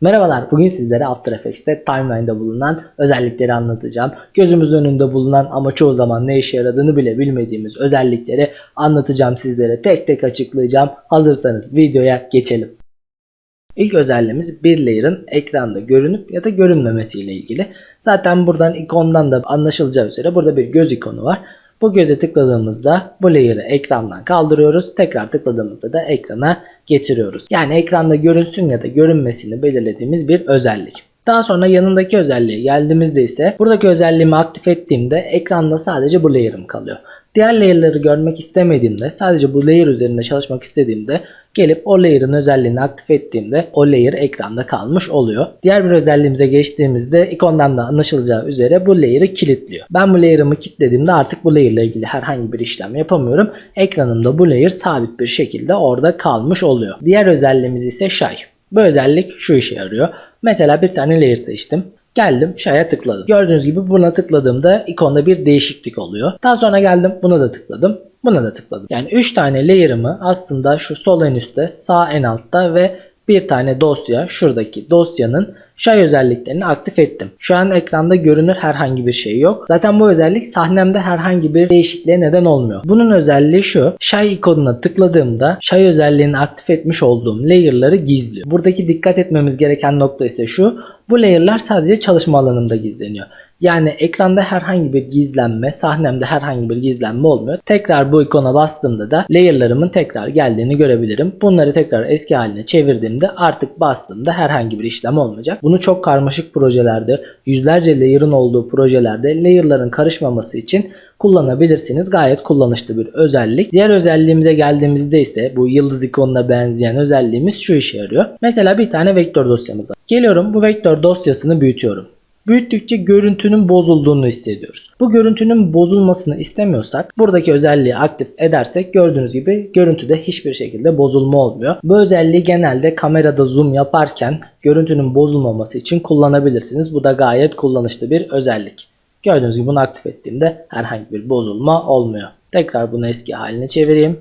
Merhabalar, bugün sizlere After Effects'te timeline'da bulunan özellikleri anlatacağım. Gözümüz önünde bulunan ama çoğu zaman ne işe yaradığını bile bilmediğimiz özellikleri anlatacağım sizlere. Tek tek açıklayacağım. Hazırsanız videoya geçelim. İlk özelliğimiz bir layer'ın ekranda görünüp ya da görünmemesiyle ilgili. Zaten buradan ikondan da anlaşılacağı üzere burada bir göz ikonu var. Bu göze tıkladığımızda bu layer'ı ekrandan kaldırıyoruz. Tekrar tıkladığımızda da ekrana getiriyoruz. Yani ekranda görünsün ya da görünmesini belirlediğimiz bir özellik. Daha sonra yanındaki özelliğe geldiğimizde ise buradaki özelliğimi aktif ettiğimde ekranda sadece bu layer'ım kalıyor. Diğer layer'ları görmek istemediğimde sadece bu layer üzerinde çalışmak istediğimde gelip o layer'ın özelliğini aktif ettiğimde o layer ekranda kalmış oluyor. Diğer bir özelliğimize geçtiğimizde ikondan da anlaşılacağı üzere bu layer'ı kilitliyor. Ben bu layer'ımı kilitlediğimde artık bu layer ile ilgili herhangi bir işlem yapamıyorum. Ekranımda bu layer sabit bir şekilde orada kalmış oluyor. Diğer özelliğimiz ise Shy. Bu özellik şu işe yarıyor. Mesela bir tane layer seçtim. Geldim Shy'a tıkladım. Gördüğünüz gibi buna tıkladığımda ikonda bir değişiklik oluyor. Daha sonra geldim buna da tıkladım. Buna da tıkladım. Yani 3 tane layer'ımı aslında şu sol en üstte, sağ en altta ve bir tane dosya şuradaki dosyanın Shy özelliklerini aktif ettim. Şu an ekranda görünür herhangi bir şey yok. Zaten bu özellik sahnemde herhangi bir değişikliğe neden olmuyor. Bunun özelliği şu. Shy ikonuna tıkladığımda Shy özelliğini aktif etmiş olduğum layer'ları gizliyor. Buradaki dikkat etmemiz gereken nokta ise şu. Bu layer'lar sadece çalışma alanımda gizleniyor. Yani ekranda herhangi bir gizlenme, sahnemde herhangi bir gizlenme olmuyor. Tekrar bu ikona bastığımda da layer'larımın tekrar geldiğini görebilirim. Bunları tekrar eski haline çevirdiğimde artık bastığımda herhangi bir işlem olmayacak. Bunu çok karmaşık projelerde, yüzlerce layer'ın olduğu projelerde layer'ların karışmaması için kullanabilirsiniz. Gayet kullanışlı bir özellik. Diğer özelliğimize geldiğimizde ise bu yıldız ikonuna benzeyen özelliğimiz şu işe yarıyor. Mesela bir tane vektör dosyamız var. Geliyorum bu vektör dosyasını büyütüyorum. Büyüttükçe görüntünün bozulduğunu hissediyoruz. Bu görüntünün bozulmasını istemiyorsak buradaki özelliği aktif edersek gördüğünüz gibi görüntüde hiçbir şekilde bozulma olmuyor. Bu özelliği genelde kamerada zoom yaparken görüntünün bozulmaması için kullanabilirsiniz. Bu da gayet kullanışlı bir özellik. Gördüğünüz gibi bunu aktif ettiğimde herhangi bir bozulma olmuyor. Tekrar bunu eski haline çevireyim.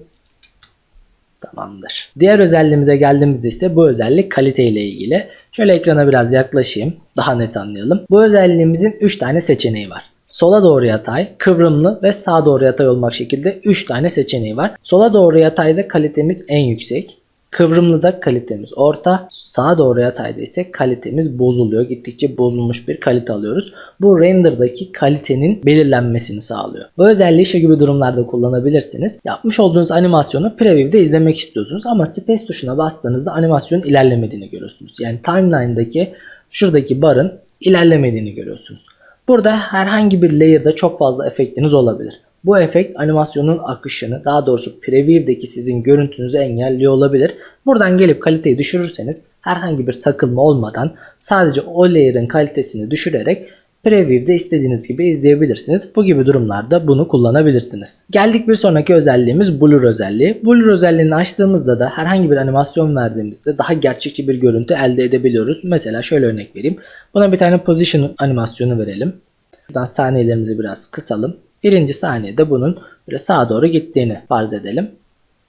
Tamamdır. Diğer özelliğimize geldiğimizde ise bu özellik kalite ile ilgili. Şöyle ekrana biraz yaklaşayım. Daha net anlayalım. Bu özelliğimizin 3 tane seçeneği var. Sola doğru yatay, kıvrımlı ve sağa doğru yatay olmak şekilde 3 tane seçeneği var. Sola doğru yatayda kalitemiz en yüksek. Kıvrımlıda kalitemiz orta, sağa doğru yatayda ise kalitemiz bozuluyor. Gittikçe bozulmuş bir kalite alıyoruz. Bu render'daki kalitenin belirlenmesini sağlıyor. Bu özelliği şu gibi durumlarda kullanabilirsiniz. Yapmış olduğunuz animasyonu preview'de izlemek istiyorsunuz ama space tuşuna bastığınızda animasyonun ilerlemediğini görüyorsunuz. Yani timeline'daki şuradaki barın ilerlemediğini görüyorsunuz. Burada herhangi bir layer'da çok fazla efektiniz olabilir. Bu efekt animasyonun akışını daha doğrusu preview'deki sizin görüntünüzü engelliyor olabilir. Buradan gelip kaliteyi düşürürseniz herhangi bir takılma olmadan sadece o layer'ın kalitesini düşürerek Preview'de istediğiniz gibi izleyebilirsiniz. Bu gibi durumlarda bunu kullanabilirsiniz. Geldik bir sonraki özelliğimiz Blur özelliği. Blur özelliğini açtığımızda da herhangi bir animasyon verdiğimizde daha gerçekçi bir görüntü elde edebiliyoruz. Mesela şöyle örnek vereyim. Buna bir tane position animasyonu verelim. Buradan saniyelerimizi biraz kısalım. Birinci saniyede bunun böyle sağa doğru gittiğini farz edelim.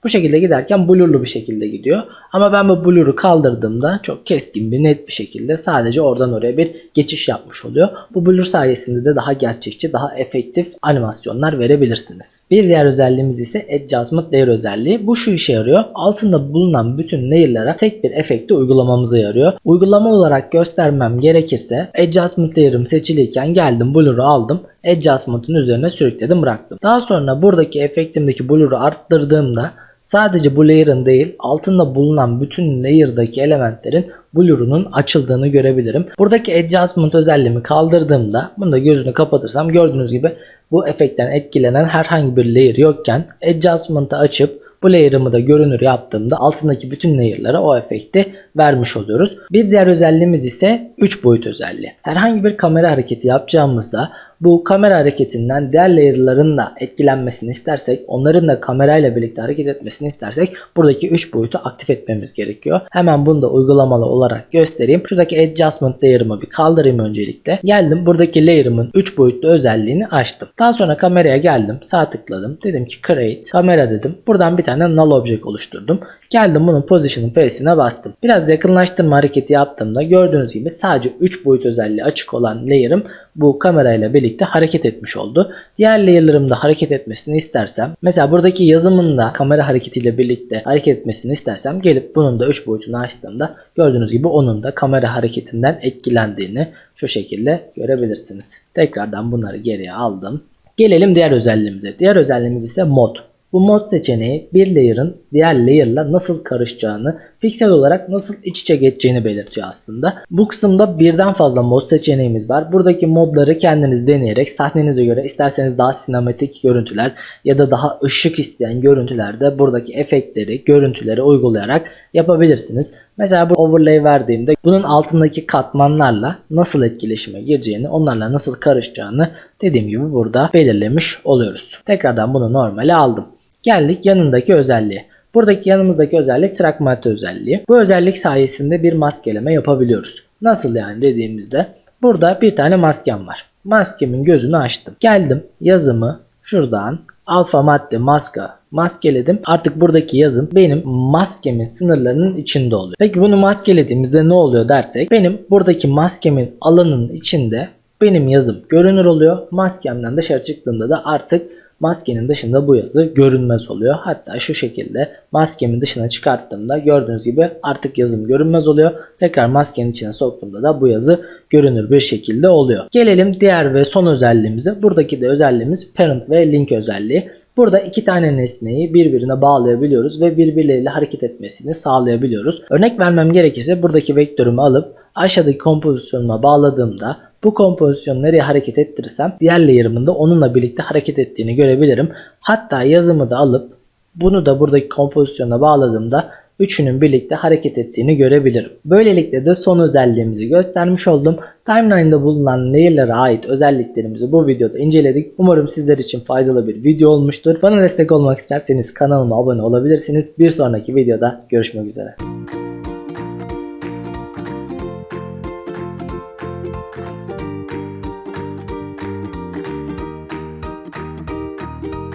Bu şekilde giderken blurlu bir şekilde gidiyor. Ama ben bu blur'u kaldırdığımda çok keskin bir net bir şekilde sadece oradan oraya bir geçiş yapmış oluyor. Bu blur sayesinde de daha gerçekçi, daha efektif animasyonlar verebilirsiniz. Bir diğer özelliğimiz ise Adjustment Layer özelliği. Bu şu işe yarıyor. Altında bulunan bütün layer'lara tek bir efekti uygulamamıza yarıyor. Uygulama olarak göstermem gerekirse Adjustment Layer'ım seçiliyken geldim blur'u aldım. Adjustment'ın üzerine sürükledim bıraktım. Daha sonra buradaki efektimdeki blur'u arttırdığımda Sadece bu layer'ın değil altında bulunan bütün layer'daki elementlerin blur'unun açıldığını görebilirim. Buradaki adjustment özelliğimi kaldırdığımda bunu da gözünü kapatırsam gördüğünüz gibi bu efektten etkilenen herhangi bir layer yokken adjustment'ı açıp bu layer'ımı da görünür yaptığımda altındaki bütün layer'lara o efekti vermiş oluyoruz. Bir diğer özelliğimiz ise 3 boyut özelliği. Herhangi bir kamera hareketi yapacağımızda bu kamera hareketinden diğer layer'ların da etkilenmesini istersek, onların da kamerayla birlikte hareket etmesini istersek buradaki 3 boyutu aktif etmemiz gerekiyor. Hemen bunu da uygulamalı olarak göstereyim. Şuradaki adjustment layer'ımı bir kaldırayım öncelikle. Geldim buradaki layer'ımın 3 boyutlu özelliğini açtım. Daha sonra kameraya geldim. Sağ tıkladım. Dedim ki create kamera dedim. Buradan bir tane null object oluşturdum. Geldim bunun position'ın P'sine bastım. Biraz yakınlaştırma hareketi yaptığımda gördüğünüz gibi sadece 3 boyut özelliği açık olan layer'ım bu kamerayla birlikte hareket etmiş oldu. Diğer layer'larım da hareket etmesini istersem mesela buradaki yazımın da kamera hareketiyle birlikte hareket etmesini istersem gelip bunun da 3 boyutunu açtığımda gördüğünüz gibi onun da kamera hareketinden etkilendiğini şu şekilde görebilirsiniz. Tekrardan bunları geriye aldım. Gelelim diğer özelliğimize. Diğer özelliğimiz ise mod. Bu mod seçeneği bir layer'ın diğer layer'la nasıl karışacağını, piksel olarak nasıl iç içe geçeceğini belirtiyor aslında. Bu kısımda birden fazla mod seçeneğimiz var. Buradaki modları kendiniz deneyerek sahnenize göre isterseniz daha sinematik görüntüler ya da daha ışık isteyen görüntülerde buradaki efektleri, görüntüleri uygulayarak yapabilirsiniz. Mesela bu overlay verdiğimde bunun altındaki katmanlarla nasıl etkileşime gireceğini, onlarla nasıl karışacağını dediğim gibi burada belirlemiş oluyoruz. Tekrardan bunu normale aldım. Geldik yanındaki özelliğe. Buradaki yanımızdaki özellik track matte özelliği. Bu özellik sayesinde bir maskeleme yapabiliyoruz. Nasıl yani dediğimizde burada bir tane maskem var. Maskemin gözünü açtım. Geldim yazımı şuradan alfa madde maska maskeledim. Artık buradaki yazım benim maskemin sınırlarının içinde oluyor. Peki bunu maskelediğimizde ne oluyor dersek benim buradaki maskemin alanının içinde benim yazım görünür oluyor. Maskemden dışarı çıktığımda da artık maskenin dışında bu yazı görünmez oluyor. Hatta şu şekilde maskemin dışına çıkarttığımda gördüğünüz gibi artık yazım görünmez oluyor. Tekrar maskenin içine soktuğumda da bu yazı görünür bir şekilde oluyor. Gelelim diğer ve son özelliğimize. Buradaki de özelliğimiz parent ve link özelliği. Burada iki tane nesneyi birbirine bağlayabiliyoruz ve birbirleriyle hareket etmesini sağlayabiliyoruz. Örnek vermem gerekirse buradaki vektörümü alıp aşağıdaki kompozisyonuma bağladığımda bu kompozisyonu nereye hareket ettirirsem diğer layer'ımın onunla birlikte hareket ettiğini görebilirim. Hatta yazımı da alıp bunu da buradaki kompozisyona bağladığımda üçünün birlikte hareket ettiğini görebilirim. Böylelikle de son özelliğimizi göstermiş oldum. Timeline'da bulunan layer'lara ait özelliklerimizi bu videoda inceledik. Umarım sizler için faydalı bir video olmuştur. Bana destek olmak isterseniz kanalıma abone olabilirsiniz. Bir sonraki videoda görüşmek üzere.